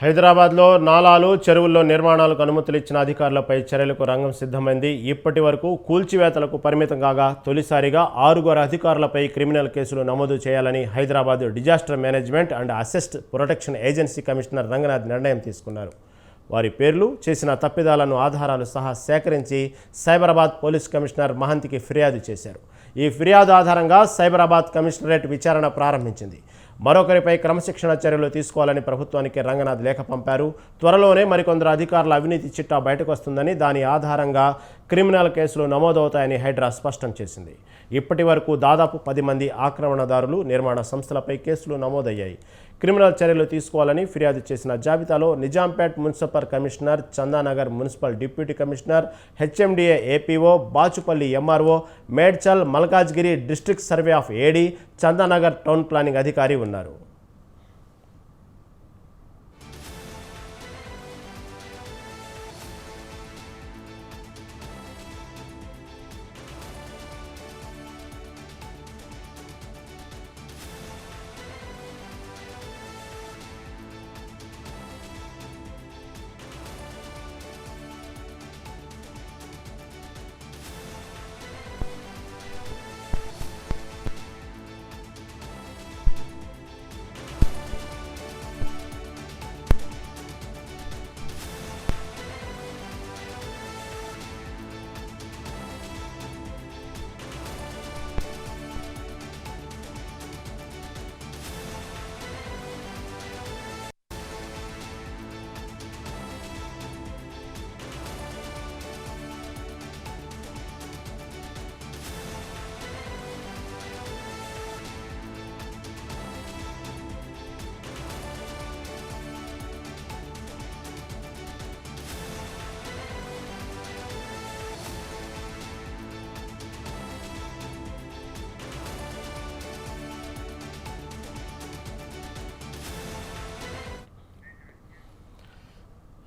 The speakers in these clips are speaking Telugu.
హైదరాబాద్లో నాలాలు చెరువుల్లో నిర్మాణాలకు అనుమతులు ఇచ్చిన అధికారులపై చర్యలకు రంగం సిద్ధమైంది. ఇప్పటి వరకు కూల్చివేతలకు పరిమితం కాగా తొలిసారిగా ఆరుగురు అధికారులపై క్రిమినల్ కేసులు నమోదు చేయాలని Hyderabad disaster management and assets protection agency commissioner Ranganath నిర్ణయం తీసుకున్నారు. వారి పేర్లు చేసిన తప్పిదాలను ఆధారాలు సహా సేకరించి సైబరాబాద్ పోలీస్ కమిషనర్ మహంతికి ఫిర్యాదు చేశారు. ఈ ఫిర్యాదు ఆధారంగా సైబరాబాద్ కమిషనరేట్ విచారణ ప్రారంభించింది. మరొకరిపై క్రమశిక్షణ చర్యలు తీసుకోవాలని ప్రభుత్వానికి రంగనాథ్ లేఖ పంపారు. త్వరలోనే మరికొందరు అధికారుల అవినీతి చిట్టా బయటకు వస్తుందని దాని ఆధారంగా క్రిమినల్ కేసులు నమోదవుతాయని హైడ్రా స్పష్టం చేసింది. ఇప్పటి వరకు దాదాపు పది మంది ఆక్రమణదారులు నిర్మాణ సంస్థలపై కేసులు నమోదయ్యాయి. క్రిమినల్ చర్యలు తీసుకోవాలని ఫిర్యాదు చేసిన జాబితాలో Nizampet municipal commissioner Chandanagar municipal deputy commissioner HMDA APO Bachupally MRO Medchal Malkajgiri district survey of AD Chandanagar town planning అధికారి ఉన్నారు.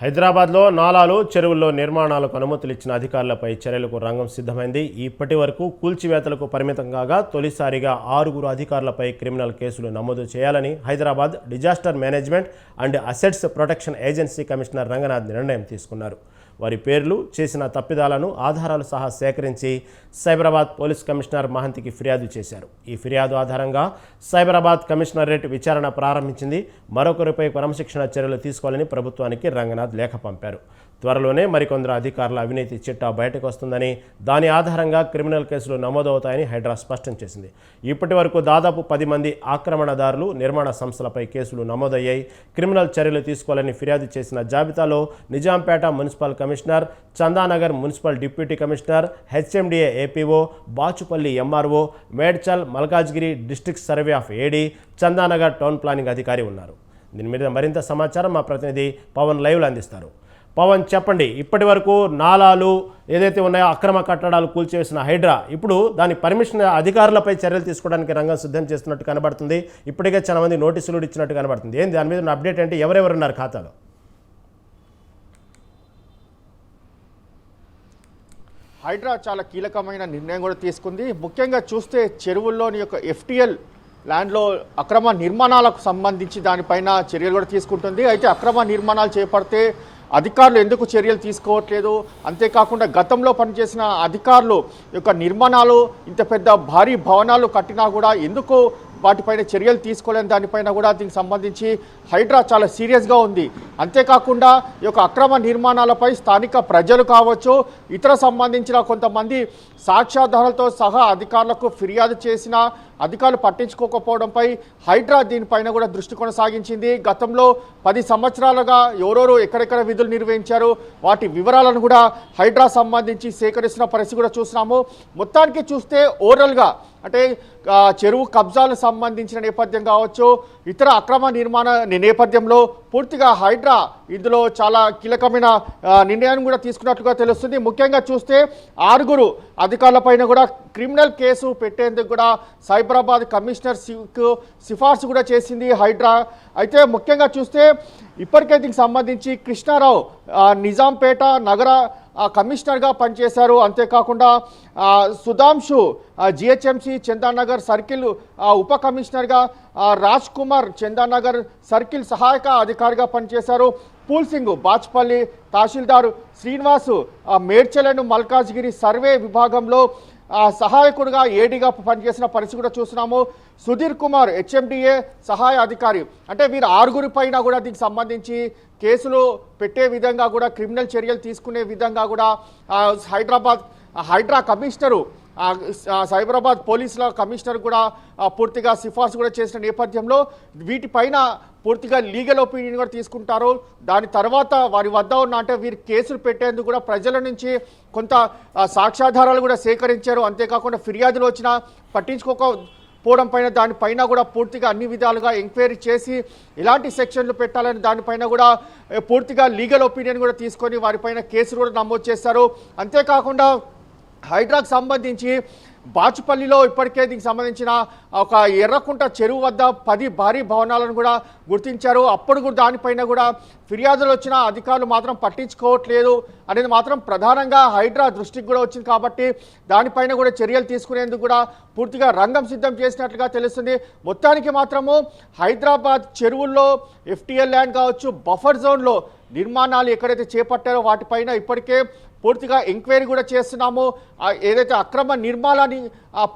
హైదరాబాద్లో నాలాలు చెరువుల్లో నిర్మాణాలకు అనుమతులు ఇచ్చిన అధికారులపై చర్యలకు రంగం సిద్ధమైంది. ఇప్పటి వరకు కూల్చివేతలకు పరిమితం కాగా తొలిసారిగా ఆరుగురు అధికారులపై క్రిమినల్ కేసులు నమోదు చేయాలని Hyderabad disaster management and assets protection agency commissioner Ranganath నిర్ణయం తీసుకున్నారు. వారి పేర్లు చేసిన తప్పిదాలను ఆధారాలు సహా సేకరించి సైబరాబాద్ పోలీస్ కమిషనర్ మహంతికి ఫిర్యాదు చేశారు. ఈ ఫిర్యాదు ఆధారంగా సైబరాబాద్ కమిషనరేట్ విచారణ ప్రారంభించింది. మరొకరిపై క్రమశిక్షణ చర్యలు తీసుకోవాలని ప్రభుత్వానికి రంగనాథ్ లేఖ పంపారు. త్వరలోనే మరికొందరు అధికారుల అవినీతి చిట్టా బయటకు వస్తుందని దాని ఆధారంగా క్రిమినల్ కేసులు నమోదవుతాయని హైడ్రా స్పష్టం చేసింది. ఇప్పటి వరకు దాదాపు పది మంది ఆక్రమణదారులు నిర్మాణ సంస్థలపై కేసులు నమోదయ్యాయి. క్రిమినల్ చర్యలు తీసుకోవాలని ఫిర్యాదు చేసిన జాబితాలో Nizampet municipal commissioner Chandanagar municipal deputy commissioner HMDA APO Bachupally MRO Medchal Malkajgiri district survey of AD Chandanagar town planning అధికారి ఉన్నారు. దీని మీద మరింత సమాచారం మా ప్రతినిధి పవన్ లైవ్లు అందిస్తారు. పవన్ చెప్పండి ఇప్పటి వరకు నాలాలు ఏదైతే ఉన్నాయో అక్రమ కట్టడాలు కూల్చివేసిన హైడ్రా ఇప్పుడు దాని పర్మిషన్ అధికారులపై చర్యలు తీసుకోవడానికి రంగం సిద్ధం చేస్తున్నట్టు కనబడుతుంది. ఇప్పటికే చాలా మంది నోటీసులు ఇచ్చినట్టు కనబడుతుంది. ఏంది దాని మీద ఉన్న అప్డేట్ అంటే ఎవరెవరు ఉన్నారు ఖాతాలో? హైడ్రా చాలా కీలకమైన నిర్ణయం కూడా తీసుకుంది. ముఖ్యంగా చూస్తే చెరువుల్లోని యొక్క ఎఫ్టిఎల్ ల్యాండ్లో అక్రమ నిర్మాణాలకు సంబంధించి దానిపైన చర్యలు కూడా తీసుకుంటుంది. అయితే అక్రమ నిర్మాణాలు చేపడితే అధికారులు ఎందుకు చర్యలు తీసుకోవట్లేదు? అంతేకాకుండా గతంలో పనిచేసిన అధికారులు యొక్క నిర్మాణాలు ఇంత పెద్ద భారీ భవనాలు కట్టినా కూడా ఎందుకు వాటిపైన చర్యలు తీసుకోలేని దానిపైన కూడా దీనికి సంబంధించి హైడ్రా చాలా సీరియస్గా ఉంది. అంతేకాకుండా ఈ యొక్క అక్రమ నిర్మాణాలపై స్థానిక ప్రజలు కావచ్చు ఇతర సంబంధించిన కొంతమంది సాక్ష్యాధారాలతో సహా అధికారులకు ఫిర్యాదు చేసిన అధికారులు పట్టించుకోకపోవడంపై హైడ్రా దీనిపైన కూడా దృష్టి కొనసాగించింది. గతంలో పది సంవత్సరాలుగా ఎవరెవరు ఎక్కడెక్కడ విధులు నిర్వహించారు వాటి వివరాలను కూడా హైడ్రా సంబంధించి సేకరిస్తున్న పరిస్థితి కూడా చూస్తున్నాము. మొత్తానికి చూస్తే ఓవరాల్గా అంటే చెరువు కబ్జాలకు సంబంధించిన నేపథ్యం కావచ్చు ఇతర అక్రమ నిర్మాణ నేపథ్యంలో పూర్తిగా హైడ్రా ఇందులో చాలా కీలకమైన నిర్ణయాన్ని కూడా తీసుకున్నట్లుగా తెలుస్తుంది. ముఖ్యంగా చూస్తే ఆరుగురు అధికారులపైన కూడా క్రిమినల్ కేసు పెట్టేందుకు కూడా సైబరాబాద్ కమిషనర్ సిఫార్సు కూడా చేసింది హైడ్రా. అయితే ముఖ్యంగా చూస్తే ఇప్పటికే దీనికి సంబంధించి కృష్ణారావు నిజాంపేట నగర కమిషనర్గా పనిచేశారు. అంతేకాకుండా సుధాంశు జిహెచ్ఎంసి చందానగర్ సర్కిల్ ఉప కమిషనర్గా రాజ్ కుమార్ చందానగర్ సర్కిల్ సహాయక అధికారిగా పనిచేశారు. పూల్ సింగ్ బాచ్పల్లి తహసీల్దార్ శ్రీనివాసు మేడ్చలను మల్కాజ్గిరి సర్వే విభాగంలో సహాయకుడిగా ఏడీగా పనిచేసిన పరిస్థితి కూడా చూస్తున్నాము. సుధీర్ కుమార్ హెచ్ఎండిఏ సహాయ అధికారి. అంటే వీరు ఆరుగురి పైన కూడా దీనికి సంబంధించి కేసులు పెట్టే విధంగా కూడా క్రిమినల్ చర్యలు తీసుకునే విధంగా కూడా హైదరాబాద్ హైడ్రా కమిషనరు సైబరాబాద్ పోలీసుల కమిషనర్ కూడా పూర్తిగా సిఫార్సు కూడా చేసిన నేపథ్యంలో వీటిపైన పూర్తిగా లీగల్ ఒపీనియన్ కూడా తీసుకుంటారు. దాని తర్వాత వారి వద్ద ఉన్న అంటే వీరు కేసులు పెట్టేందుకు కూడా ప్రజల నుంచి కొంత సాక్ష్యాధారాలు కూడా సేకరించారు. అంతేకాకుండా ఫిర్యాదులు వచ్చినా పట్టించుకోక పోవడం పైన దానిపైన కూడా పూర్తిగా అన్ని విధాలుగా ఎంక్వైరీ చేసి ఎలాంటి సెక్షన్లు పెట్టాలని దానిపైన కూడా పూర్తిగా లీగల్ ఒపీనియన్ కూడా తీసుకొని వారిపైన కేసులు కూడా నమోదు చేశారు. అంతేకాకుండా హైడ్రాకు సంబంధించి బాచుపల్లిలో ఇప్పటికే దీనికి సంబంధించిన ఒక ఎర్రకుంట చెరువు వద్ద పది భారీ భవనాలను కూడా గుర్తించారు. అప్పుడు కూడా దానిపైన కూడా ఫిర్యాదులు వచ్చిన అధికారులు మాత్రం పట్టించుకోవట్లేదు అనేది మాత్రం ప్రధానంగా హైడ్రా దృష్టికి కూడా వచ్చింది కాబట్టి దానిపైన కూడా చర్యలు తీసుకునేందుకు కూడా పూర్తిగా రంగం సిద్ధం చేసినట్లుగా తెలుస్తుంది. మొత్తానికి మాత్రము హైదరాబాద్ చెరువుల్లో ఎఫ్టీఎల్ ల్యాండ్ కావచ్చు బఫర్ జోన్లో నిర్మాణాలు ఎక్కడైతే చేపట్టారో వాటిపైన ఇప్పటికే పూర్తిగా ఎంక్వైరీ కూడా చేస్తున్నాము. ఏదైతే అక్రమ నిర్మాణాన్ని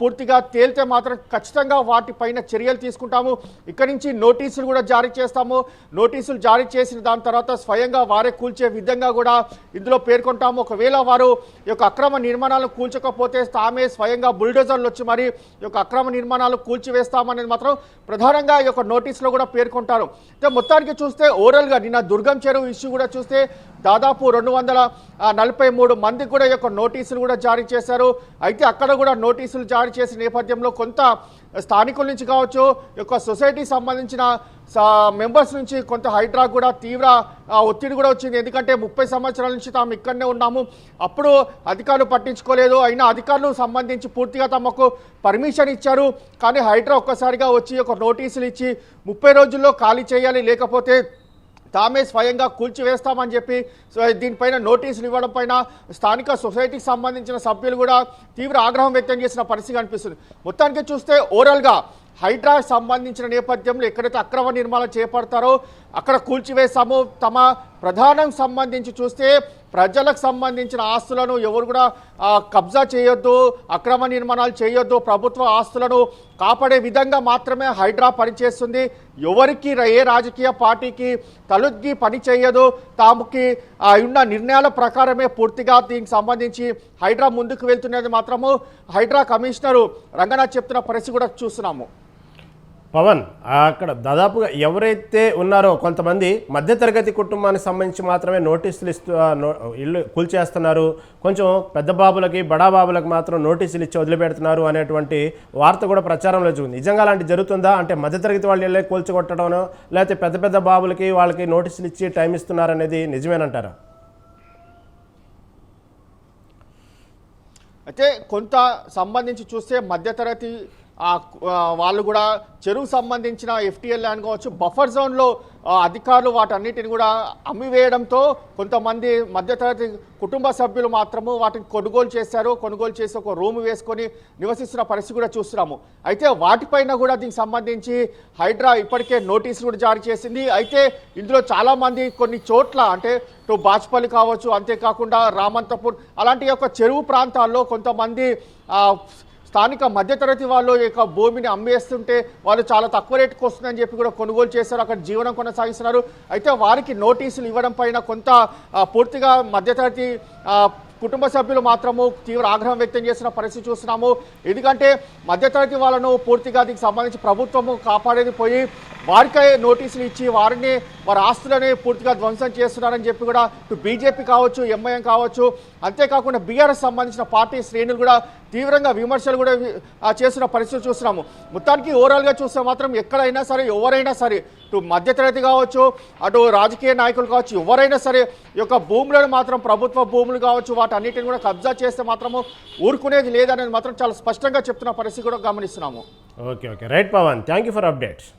పూర్తిగా తేలితే మాత్రం ఖచ్చితంగా వాటిపైన చర్యలు తీసుకుంటాము. ఇక్కడి నుంచి నోటీసులు కూడా జారీ చేస్తాము. నోటీసులు జారీ చేసిన దాని తర్వాత స్వయంగా వారే కూల్చే విధంగా కూడా ఇందులో పేర్కొంటాము. ఒకవేళ వారు ఈ యొక్క అక్రమ నిర్మాణాలను కూల్చకపోతే తామే స్వయంగా బుల్డోజర్లు వచ్చి మరి ఈ యొక్క అక్రమ నిర్మాణాలు కూల్చివేస్తామనేది మాత్రం ప్రధానంగా ఈ యొక్క నోటీసులో కూడా పేర్కొంటారు. అయితే మొత్తానికి చూస్తే ఓవరాల్గా నిన్న దుర్గం చెరువు ఇష్యూ కూడా చూస్తే దాదాపు రెండు వందల నలభై మూడు మందికి కూడా యొక్క నోటీసులు కూడా జారీ చేశారు. అయితే అక్కడ కూడా నోటీసులు జారీ చేసిన నేపథ్యంలో కొంత స్థానికుల నుంచి కావచ్చు యొక్క సొసైటీకి సంబంధించిన మెంబర్స్ నుంచి కొంత హైడ్రా కూడా తీవ్ర ఒత్తిడి కూడా వచ్చింది. ఎందుకంటే ముప్పై సంవత్సరాల నుంచి తాము ఇక్కడనే ఉన్నాము. అప్పుడు అధికారులు పట్టించుకోలేదు. అయినా అధికారులు సంబంధించి పూర్తిగా తమకు పర్మిషన్ ఇచ్చారు. కానీ హైడ్రా ఒక్కసారిగా వచ్చి ఒక నోటీసులు ఇచ్చి ముప్పై రోజుల్లో ఖాళీ చేయాలి లేకపోతే తామే స్వయంగా కూల్చివేస్తామని చెప్పి దీనిపైన నోటీసులు ఇవ్వడం పైన స్థానిక సొసైటీకి సంబంధించిన సభ్యులు కూడా తీవ్ర ఆగ్రహం వ్యక్తం చేసిన పరిస్థితి కనిపిస్తుంది. మొత్తానికి చూస్తే ఓవరాల్గా హైడ్రా సంబంధించిన నేపథ్యంలో ఎక్కడైతే అక్రమ నిర్మాణం చేపడతారో అక్కడ కూల్చివేస్తాము తమ ప్రధానం సంబంధించి చూస్తే ప్రజలకు సంబంధించిన ఆస్తులను ఎవరు కూడా కబ్జా చేయొద్దు అక్రమ నిర్మాణాలు చేయొద్దు. ప్రభుత్వ ఆస్తులను కాపాడే విధంగా మాత్రమే హైడ్రా పనిచేస్తుంది. ఎవరికి ఏ రాజకీయ పార్టీకి తలొగ్గి పని చేయదు. తాముకి ఉన్న నిర్ణయాల ప్రకారమే పూర్తిగా దీనికి సంబంధించి హైడ్రా ముందుకు వెళ్తున్నది మాత్రము హైడ్రా కమిషనరు రంగనాథ్ చెప్తున్న పరిస్థితి కూడా చూస్తున్నాము. పవన్ అక్కడ దాదాపుగా ఎవరైతే ఉన్నారో కొంతమంది మధ్యతరగతి కుటుంబానికి సంబంధించి మాత్రమే నోటీసులు ఇస్తూ ఇల్లు కూల్చేస్తున్నారు. కొంచెం పెద్ద బాబులకి బడా బాబులకు మాత్రం నోటీసులు ఇచ్చి వదిలిపెడుతున్నారు అనేటువంటి వార్త కూడా ప్రచారంలో చూసింది నిజంగా అలాంటి జరుగుతుందా? అంటే మధ్యతరగతి వాళ్ళు ఇళ్ళే కూల్చగొట్టడం లేకపోతే పెద్ద పెద్ద బాబులకి వాళ్ళకి నోటీసులు ఇచ్చి టైం ఇస్తున్నారు అనేది నిజమేనంటారా? అయితే కొంత సంబంధించి చూస్తే మధ్యతరగతి వాళ్ళు కూడా చెరువు సంబంధించిన ఎఫ్టీఎల్ ల్యాండ్ కావచ్చు బఫర్ జోన్లో అధికారులు వాటన్నిటిని కూడా అమ్మివేయడంతో కొంతమంది మధ్యతరగతి కుటుంబ సభ్యులు మాత్రము వాటిని కొనుగోలు చేశారు. కొనుగోలు చేసి ఒక రూమ్ వేసుకొని నివసిస్తున్న పరిస్థితి కూడా చూస్తున్నాము. అయితే వాటిపైన కూడా దీనికి సంబంధించి హైడ్రా ఇప్పటికే నోటీసులు కూడా జారీ చేసింది. అయితే ఇందులో చాలామంది కొన్ని చోట్ల అంటే ఇటు బాచ్పల్లి కావచ్చు అంతేకాకుండా రామంతపూర్ అలాంటి యొక్క చెరువు ప్రాంతాల్లో కొంతమంది స్థానిక మధ్యతరగతి వాళ్ళు యొక్క భూమిని అమ్మేస్తుంటే వాళ్ళు చాలా తక్కువ రేటుకు వస్తుందని చెప్పి కూడా కొనుగోలు చేశారు. అక్కడ జీవనం కొనసాగిస్తున్నారు. అయితే వారికి నోటీసులు ఇవ్వడం పైన కొంత పూర్తిగా మధ్యతరగతి కుటుంబ సభ్యులు మాత్రము తీవ్ర ఆగ్రహం వ్యక్తం చేసిన పరిస్థితి చూస్తున్నాము. ఎందుకంటే మధ్యతరగతి వాళ్ళను పూర్తిగా దీనికి సంబంధించి ప్రభుత్వము కాపాడేది పోయి వారికే నోటీసులు ఇచ్చి వారిని వారి ఆస్తులని పూర్తిగా ధ్వంసం చేస్తున్నారని చెప్పి కూడా ఇటు బీజేపీ కావచ్చు ఎంఐఎం కావచ్చు అంతేకాకుండా బీఆర్ఎస్ సంబంధించిన పార్టీ శ్రేణులు కూడా తీవ్రంగా విమర్శలు కూడా చేస్తున్న పరిస్థితి చూస్తున్నాము. మొత్తానికి ఓవరాల్గా చూస్తే మాత్రం ఎక్కడైనా సరే ఎవరైనా సరే ఇటు మధ్యతరగతి కావచ్చు అటు రాజకీయ నాయకులు కావచ్చు ఎవరైనా సరే యొక్క భూములను మాత్రం ప్రభుత్వ భూములు కావచ్చు వాటన్నిటిని కూడా కబ్జా చేస్తే మాత్రము ఊరుకునేది లేదనేది మాత్రం చాలా స్పష్టంగా చెప్తున్న పరిస్థితి కూడా గమనిస్తున్నాము. Okay okay. Right Pavan. Thank you for updates